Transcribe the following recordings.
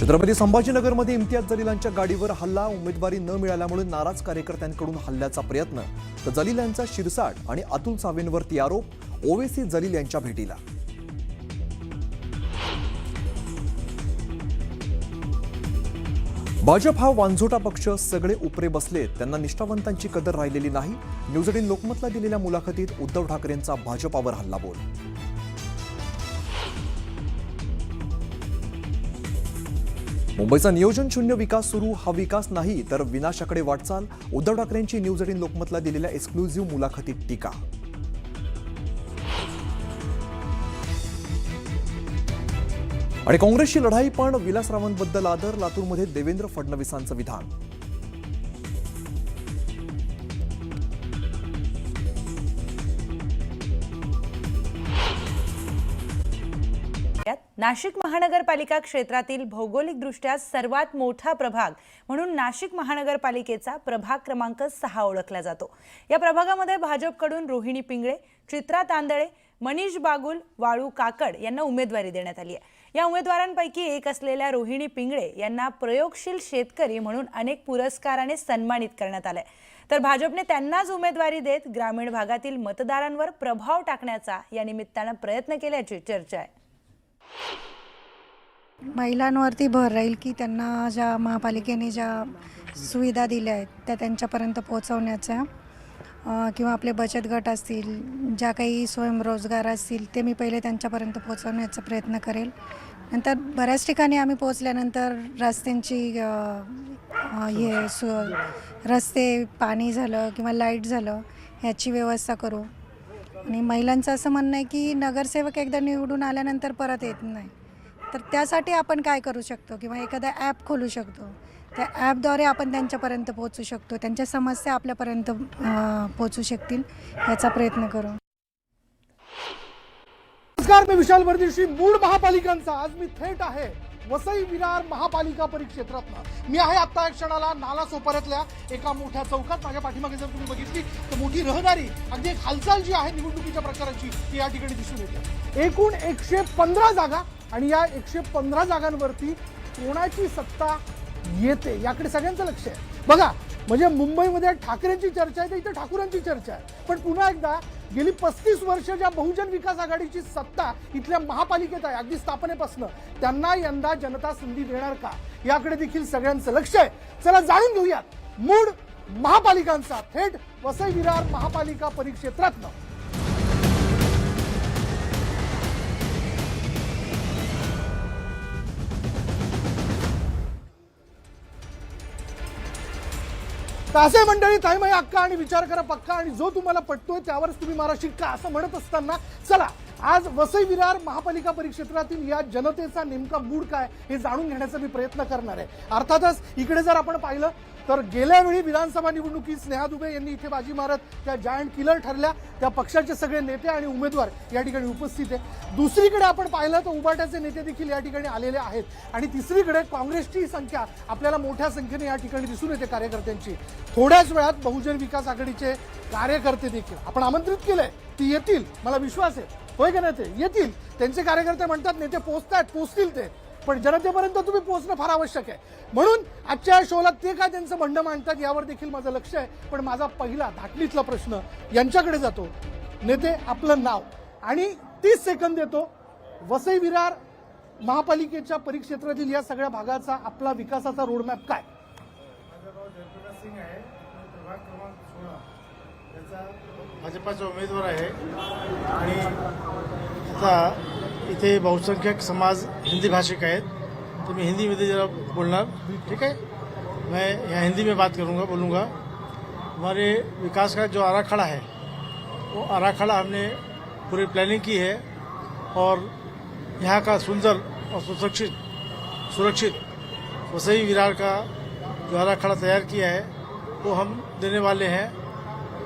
छत्रपती संभाजीनगरमध्ये इम्तियाज जलीलांच्या गाडीवर हल्ला उमेदवारी न मिळाल्यामुळे नाराज कार्यकर्त्यांकडून हल्ल्याचा प्रयत्न. तर जलील यांचा शिरसाट आणि अतुल सावेंवरती आरोप ओवेसी जलील यांच्या भेटीला. भाजप हा वांझोटा पक्ष सगळे उपरे बसले त्यांना निष्ठावंतांची कदर राहिलेली नाही. न्यूज एटीन लोकमतला दिलेल्या मुलाखतीत उद्धव ठाकरेंचा भाजपावर हल्लाबोल. मुंबईचा नियोजन शून्य विकास सुरू हा विकास नाही तर विनाशाकडे वाटचाल. उद्धव ठाकरेंची न्यूज एटीन लोकमतला दिलेल्या एक्सक्लुझिव्ह मुलाखतीत टीका. आणि काँग्रेसची लढाई पण विलासरावांबद्दल आदर लातूरमध्ये देवेंद्र फडणवीसांचं विधान. नाशिक महानगरपालिका क्षेत्रातील भौगोलिकदृष्ट्या सर्वात मोठा प्रभाग म्हणून नाशिक महानगरपालिकेचा प्रभाग क्रमांक सहा ओळखला जातो. या प्रभागामध्ये भाजपकडून रोहिणी पिंगळे चित्रा तांदळे मनीष बागुल वाळू काकड यांना उमेदवारी देण्यात आली आहे. या उमेदवारांपैकी एक असलेल्या रोहिणी पिंगळे यांना प्रयोगशील शेतकरी म्हणून अनेक पुरस्काराने सन्मानित करण्यात आलंय. तर भाजपने त्यांनाच उमेदवारी देत ग्रामीण भागातील मतदारांवर प्रभाव टाकण्याचा या निमित्तानं प्रयत्न केल्याची चर्चा आहे. महिलांवरती भर राहील की त्यांना ज्या महापालिकेने ज्या सुविधा दिल्या आहेत त्या त्यांच्यापर्यंत पोहोचवण्याच्या किंवा आपले बचत गट असतील ज्या काही स्वयंरोजगार असतील ते मी पहिले त्यांच्यापर्यंत पोहोचवण्याचा प्रयत्न करेल. नंतर बऱ्याच ठिकाणी आम्ही पोहोचल्यानंतर रस्त्यांची हे सु रस्ते पाणी झालं किंवा लाइट झालं ह्याची व्यवस्था करू. आणि महिलांचं असं म्हणणं आहे की नगरसेवक एकदा निवडून आल्यानंतर परत येत नाही. तर त्यासाठी आपण काय करू शकतो? किंवा एखादा ॲप खोलू शकतो. त्या ॲपद्वारे आपण त्यांच्यापर्यंत पोहोचू शकतो. त्यांच्या समस्या आपल्यापर्यंत पोहोचू शकतील याचा प्रयत्न करू. नमस्कार मी विशाल वर्दीशी मूळ महापालिकांचा. आज मी थेट आहे. वसई विरार महापालिका परिक्षेत्रातनं मी आहे आता क्षणाला नाला सोपाऱ्यातल्या एका मोठ्या चौकात. माझ्या पाठीमागे जर तुम्ही बघितली तर मोठी रहदारी अगदी एक हालचाल जी आहे निवडणुकीच्या प्रकाराची ती या ठिकाणी दिसून येते. एकूण एकशे पंधरा जागा आणि या एकशे पंधरा जागांवरती कोणाची सत्ता येते याकडे सगळ्यांचं लक्ष आहे. बघा म्हणजे मुंबईमध्ये ठाकरेंची चर्चा आहे तर इथे ठाकूरांची चर्चा आहे. पण पुन्हा एकदा गेली पस्तीस वर्ष ज्या बहुजन विकास आघाडीची सत्ता इथल्या महापालिकेत आहे अगदी स्थापनेपासून त्यांना यंदा जनता संधी देणार का? याकडे देखील सगळ्यांचं लक्ष आहे. चला जाणून घेऊयात. मूळ महापालिकांचा थेट वसई विरार महापालिका परिक्षेत्रातनं. असे मंडळी ताईमाई अक्का आणि विचार करा पक्का. आणि जो तुम्हाला पटतोय त्यावरच तुम्ही मारा शिक्का असं म्हणत असताना चला. आज वसई विरार महापालिका परिक्षेत्रातील या जनतेचा नेमका मूड काय हे जाणून घेण्याचा मी प्रयत्न करणार आहे. अर्थातच इकडे जर आपण पाहिलं तर गेल्यावेळी विधानसभा निवडणुकीत स्नेहा दुबे यांनी इथे बाजी मारत त्या जायंट किलर ठरल्या त्या पक्षाचे सगळे नेते आणि उमेदवार या ठिकाणी उपस्थित आहे. दुसरीकडे आपण पाहिलं तर उबाट्याचे नेते देखील या ठिकाणी आलेले आहेत. आणि तिसरीकडे काँग्रेसची संख्या आपल्याला मोठ्या संख्येने या ठिकाणी दिसून येते कार्यकर्त्यांची. थोड्याच वेळात बहुजन विकास आघाडीचे कार्यकर्ते देखील आपण आमंत्रित केलंय ती येतील मला विश्वास आहे. होय का नाही ते? येतील. त्यांचे कार्यकर्ते म्हणतात नेते पोचतात पोचतील ते. पण जनतेपर्यंत तुम्ही पोहोचणं फार आवश्यक आहे. म्हणून आजच्या या शोला ते काय त्यांचं म्हणणं मांडतात यावर देखील माझं लक्ष आहे. पण माझा पहिला धाटणीतला प्रश्न यांच्याकडे जातो. नेते आपलं नाव. आणि तीस सेकंद देतो. वसई विरार महापालिकेच्या परिक्षेत्रातील या सगळ्या भागाचा आपला विकासाचा रोडमॅप काय? भाजपाचा उमेदवार आहे. आणि आता इथे बहुसंख्यक समाज हिंदी भाषिक आहेत. तो मैं हिंदी में जरा बोलना ठीक है मैं यहाँ हिंदी में बात करूँगा, बोलूँगा. हमारे विकास का जो आराखड़ा है, वो आराखड़ा हमने पूरी प्लानिंग की है और यहाँ का सुंदर और सुरक्षित सुरक्षित वसई विरार का जो आराखड़ा तैयार किया है, वो हम देने वाले हैं।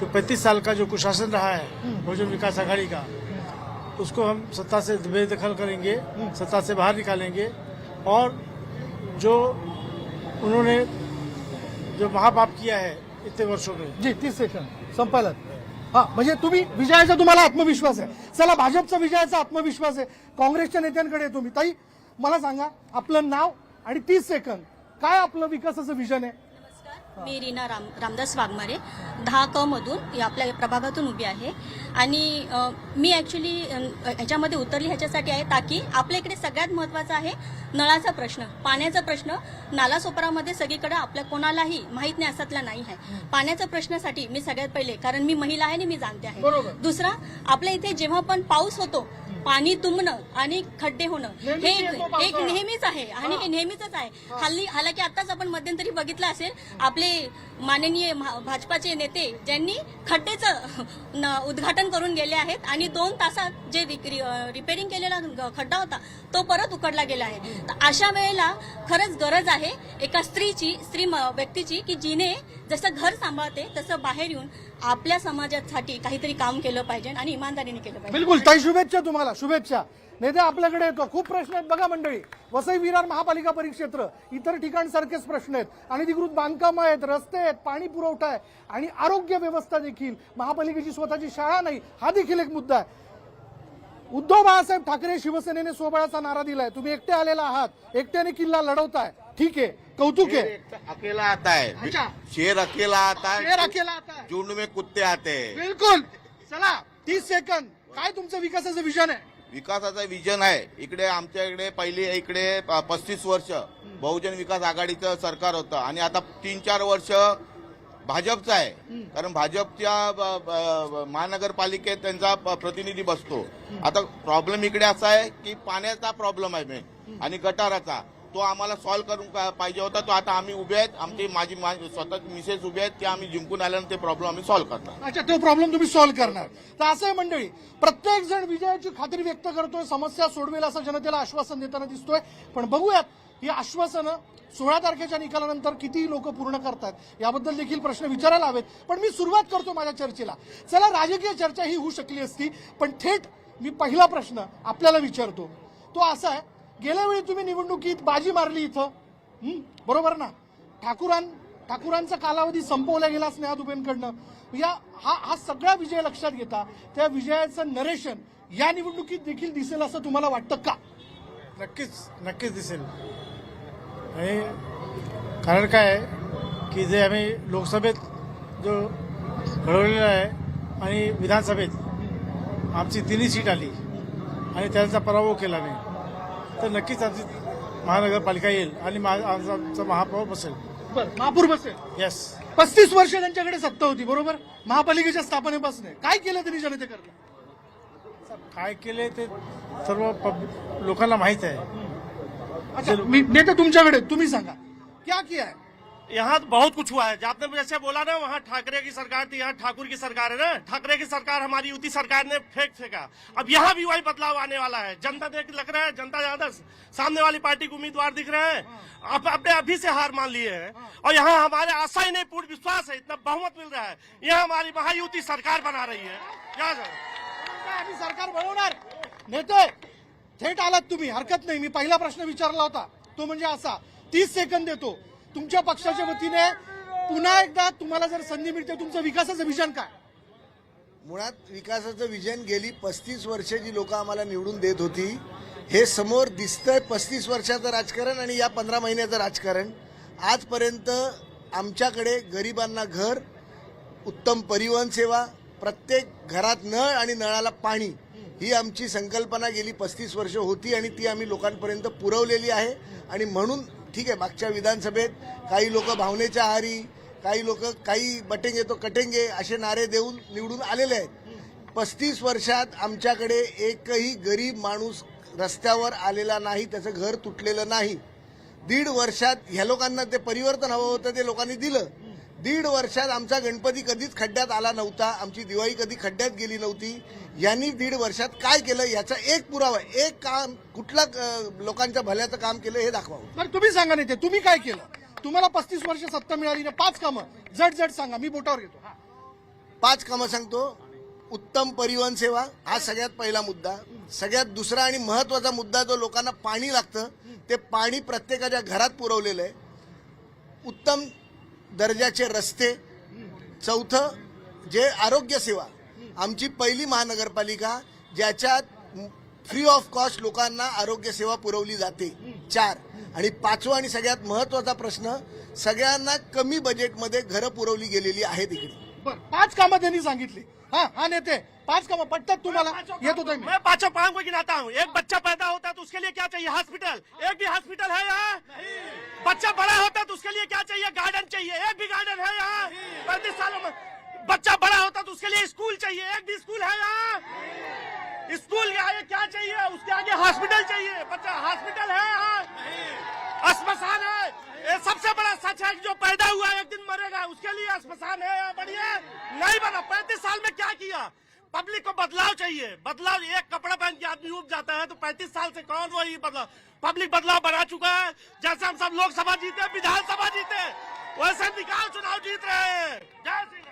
जो पैंतीस साल का जो कुशासन रहा है बहुजन विकास आघाड़ी का उसको हम सत्ता से बेदखल करेंगे सत्ता से बाहर निकालेंगे। और जो उन्होंने जो महापाप किया है इतने वर्षों में। जी तीस सेकंद संपायला हा म्हणजे तुम्ही विजयाचा तुम्हाला आत्मविश्वास आहे. चला भाजपचा विजयाचा आत्मविश्वास आहे. काँग्रेसच्या नेत्यांकडे तुम्ही. ताई मला सांगा आपलं नाव आणि तीस सेकंद काय आपलं विकासाचं विजन आहे? मी रीना राम रामदास वाघमारे दहा क मधून आपल्या प्रभागातून उभी आहे. आणि मी ॲक्च्युली ह्याच्यामध्ये उतरली ह्याच्यासाठी आहे ताकी आपल्या इकडे सगळ्यात महत्त्वाचा आहे नळाचा प्रश्न पाण्याचा प्रश्न. नालासोपारामध्ये सगळीकडे आपल्या कोणालाही माहीत नाही असातला नाही आहे. पाण्याच्या प्रश्नासाठी मी सगळ्यात पहिले कारण मी महिला आहे आणि मी जाणते आहे. दुसरा आपल्या इथे जेव्हा पण पाऊस होतो पाणी तुंबणं आणि खड्डे होणं हे एक. नेहमीच आहे आणि हे नेहमीच आहे. हल्ली हालाकी आताच आपण मध्यंतरी बघितलं असेल आपले माननीय भाजपाचे नेते ज्यांनी खड्डेचं न- उद्घाटन करून गेले आहेत आणि दोन तासात जे रि- रि- अं, रिपेअरिंग केलेला खड्डा होता तो परत उकडला गेला आहे. तर अशा वेळेला खरंच गरज आहे एका स्त्रीची स्त्री म- व्यक्तीची की जिने जसं घर सांभाळते तसं बाहेर येऊन आपल्या समाजासाठी काहीतरी काम केलं पाहिजे आणि इमानदारीने केलं पाहिजे. बिलकुल ताई शुभेच्छा तुम्हाला शुभेच्छा. नेते आपल्याकडे येतो. खूप प्रश्न आहेत बघा मंडळी. वसई विरार महापालिका परिक्षेत्र इतर ठिकाणसारखेच प्रश्न आहेत. अनधिकृत बांधकामं आहेत रस्ते आहेत पाणी पुरवठा आहे आणि आरोग्य व्यवस्था देखील. महापालिकेची स्वतःची शाळा नाही हा देखील एक मुद्दा आहे. उद्धव बाळासाहेब ठाकरे शिवसेनेने स्वबळाचा नारा दिलाय. तुम्ही एकटे आलेला आहात. एकट्याने किल्ला लढवताय. ठीक आहे. कौतुक एक अकेला आता है अच्छा। शेर अकेला आता है शेर अकेला आता है. झुंड में कुत्ते आते हैं. बिलकुल. चला तीस सेकंद. काय तुमचं विकासाचं विजन आहे? विकासाचं विजन आहे. इकडे आमच्या इकडे पहिली इकडे पस्तीस वर्ष. बहुजन विकास आघाडीचं सरकार होतं. आणि आता तीन चार वर्ष भाजपचं आहे. कारण भाजपच्या ब- ब- महानगरपालिकेत त्यांचा प- प्रतिनिधी बसतो. आता प्रॉब्लेम इकडे असा आहे की पाण्याचा प्रॉब्लेम आहे main. आणि गटाराचा. तो आम्हाला सॉल्व्ह करून का- पाहिजे होता. तो आता आम्ही उभे आहेत. आमची माझी मा- स्वतः मिसेस उभे आहेत. ते आम्ही जिंकून आल्यानंतर ते प्रॉब्लेम आम्ही सॉल्व्ह करणार. अच्छा तो प्रॉब्लेम तुम्ही सॉल्व्ह करणार. तर असं आहे मंडळी प्रत्येक जण विजयाची खात्री व्यक्त करतोय समस्या सोडवेल असं जनतेला आश्वासन देताना दिसतोय. पण बघूयात ही आश्वासनं सोळा तारखेच्या निकालानंतर किती लोक पूर्ण करतात याबद्दल देखील प्रश्न विचारायला हवेत. पण मी सुरुवात करतो माझ्या चर्चेला. चला राजकीय चर्चा ही होऊ शकली असती पण थेट मी पहिला प्रश्न आपल्याला विचारतो. तो असा आहे गेल्या वेळी तुम्ही निवडणुकीत बाजी मारली इथं. बरोबर ना? ठाकूरां ठाकूरांचा कालावधी संपवला गेला स्नेहा दुबेंकडनं या हा हा सगळा विजय लक्षात घेता त्या विजयाचं नरेशन या निवडणुकीत देखील दिसेल असं तुम्हाला वाटतं का? नक्कीच नक्कीच दिसेल. आणि कारण काय आहे की जे आम्ही लोकसभेत जो घडवलेला आहे आणि विधानसभेत आमची तिन्ही सीट आली आणि त्यांचा पराभव केला नाही. तर नक्कीच आमची महानगरपालिका येईल आणि मा- आमचा आमचा महापौर बसेल. बरं महापूर बसेल? येस पस्तीस वर्ष त्यांच्याकडे सत्ता होती बरोबर? महापालिकेच्या स्थापनेपासून काय केलं त्यांनी जनतेकरता? काय केले ते सर्व पब- लोकांना माहीत आहे. अच्छा मी नेते तुमच्याकडे तुम्ही सांगा. क्या किया है? यहाँ तो बहुत कुछ हुआ है। आपने जैसे बोला ना वहाँ ठाकरे की सरकार थी यहाँ ठाकुर की सरकार है ना। ठाकरे की सरकार हमारी युति सरकार ने फेंक फेंका। अब यहाँ भी वही बदलाव आने वाला है। जनता देख लग रहा है जनता ज़्यादा सामने वाली पार्टी को उम्मीदवार दिख रहे हैं। अब अपने अभी से हार मान लिए हैं। और यहाँ हमारे आशा ही नहीं पूर्ण विश्वास है इतना बहुमत मिल रहा है। यहाँ हमारी महायुति सरकार बना रही है। क्या सरकार बनवणार। नेते थेट आलात तुम्ही. हरकत नाही. मी पहिला प्रश्न विचारला होता. तो म्हणजे असा तीस सेकंद देतो. तुमच्या पक्षाच्या वतीने पुन्हा एकदा तुम्हाला जर संधी मिळते तुमचं विकासाचं विजन काय? मुळात विकासाचं विजन गेली पस्तीस वर्ष जी लोक आम्हाला निवडून देत होती हे समोर दिसतंय पस्तीस वर्षाचं राजकारण आणि या पंधरा महिन्याचं राजकारण. आजपर्यंत आमच्याकडे गरिबांना घर उत्तम परिवहन सेवा प्रत्येक घरात नळ आणि नळाला पाणी ही आमची संकल्पना गेली पस्तीस वर्ष होती आणि ती आम्ही लोकांपर्यंत पुरवलेली आहे. आणि म्हणून ठीक आहे मागच्या विधानसभेत काही लोक भावनेच्या आहारी काही लोक काही बटेंगे तो कटेंगे असे नारे देऊन निवडून आलेले आहेत. पस्तीस वर्षात आमच्याकडे एकही गरीब माणूस रस्त्यावर आलेला नाही त्याचं घर तुटलेलं नाही. दीड वर्षात ह्या लोकांना ते परिवर्तन हवं होतं ते लोकांनी दिलं. दीड वर्षात आमचा गणपती कधीच खड्ड्यात आला नव्हता. आमची दिवाळी कधी खड्ड्यात गेली नव्हती. यांनी दीड वर्षात काय केलं याचा एक पुरावा एक काम कुठला लोकांच्या भल्याचं काम केलं हे दाखवावं बरं तुम्ही सांगा नेते तुम्ही काय केलं? तुम्हाला पस्तीस वर्ष सत्ता मिळाली ना पाच कामं. जट जट सांगा. मी बोटावर घेतो. पाच कामं सांगतो. उत्तम परिवहन सेवा हा सगळ्यात पहिला मुद्दा. सगळ्यात दुसरा आणि महत्त्वाचा मुद्दा जो लोकांना पाणी लागतं ते पाणी प्रत्येकाच्या घरात पुरवलेलं आहे. उत्तम दर्जाचे रस्ते. चौथं जे आरोग्यसेवा आमची पहिली महानगरपालिका ज्याच्यात फ्री ऑफ कॉस्ट लोकांना आरोग्यसेवा पुरवली जाते. चार. आणि पाचवा आणि सगळ्यात महत्त्वाचा प्रश्न सगळ्यांना कमी बजेटमध्ये घरं पुरवली गेलेली आहेत इकडे. पाच कामं त्यांनी सांगितली. हा हा नेते पाच कामं पटतात तुम्हाला येत मी मैं पाँचों काम को गिनाता हूँ। एक बच्चा पैदा होता है तो उसके लिए क्या चाहिए? हॉस्पिटल। एक भी हॉस्पिटल है यहाँ? बच्चा बड़ा होता है तो उसके लिए क्या चाहिए? गार्डन चाहिए। एक भी गार्डन है यहाँ? पैंतीस सालों में बच्चा बड़ा होता है तो उसके लिए स्कूल चाहिए। एक भी स्कूल है यहाँ? स्कूल के आगे क्या चाहिए? उसके आगे हॉस्पिटल चाहिए। बच्चा हॉस्पिटल है यहाँ? अस्पताल है। सबसे बड़ा है कि जो पैदा हुआ एक दिन मरेगा, उसके लिए अस्पताल है बढ़िया नहीं बना, पैंतीस साल में क्या किया? पब्लिक को बदलाव चाहिए। बदलाव, एक कपड़ा पहन के आदमी उब जाता है तो पैंतीस साल से कौन वही बदलाव? पब्लिक बदलाव बना चुका है, जैसे हम सब लोकसभा जीते, विधानसभा जीते, वैसे निकाल चुनाव जीत रहे हैं। जय श्री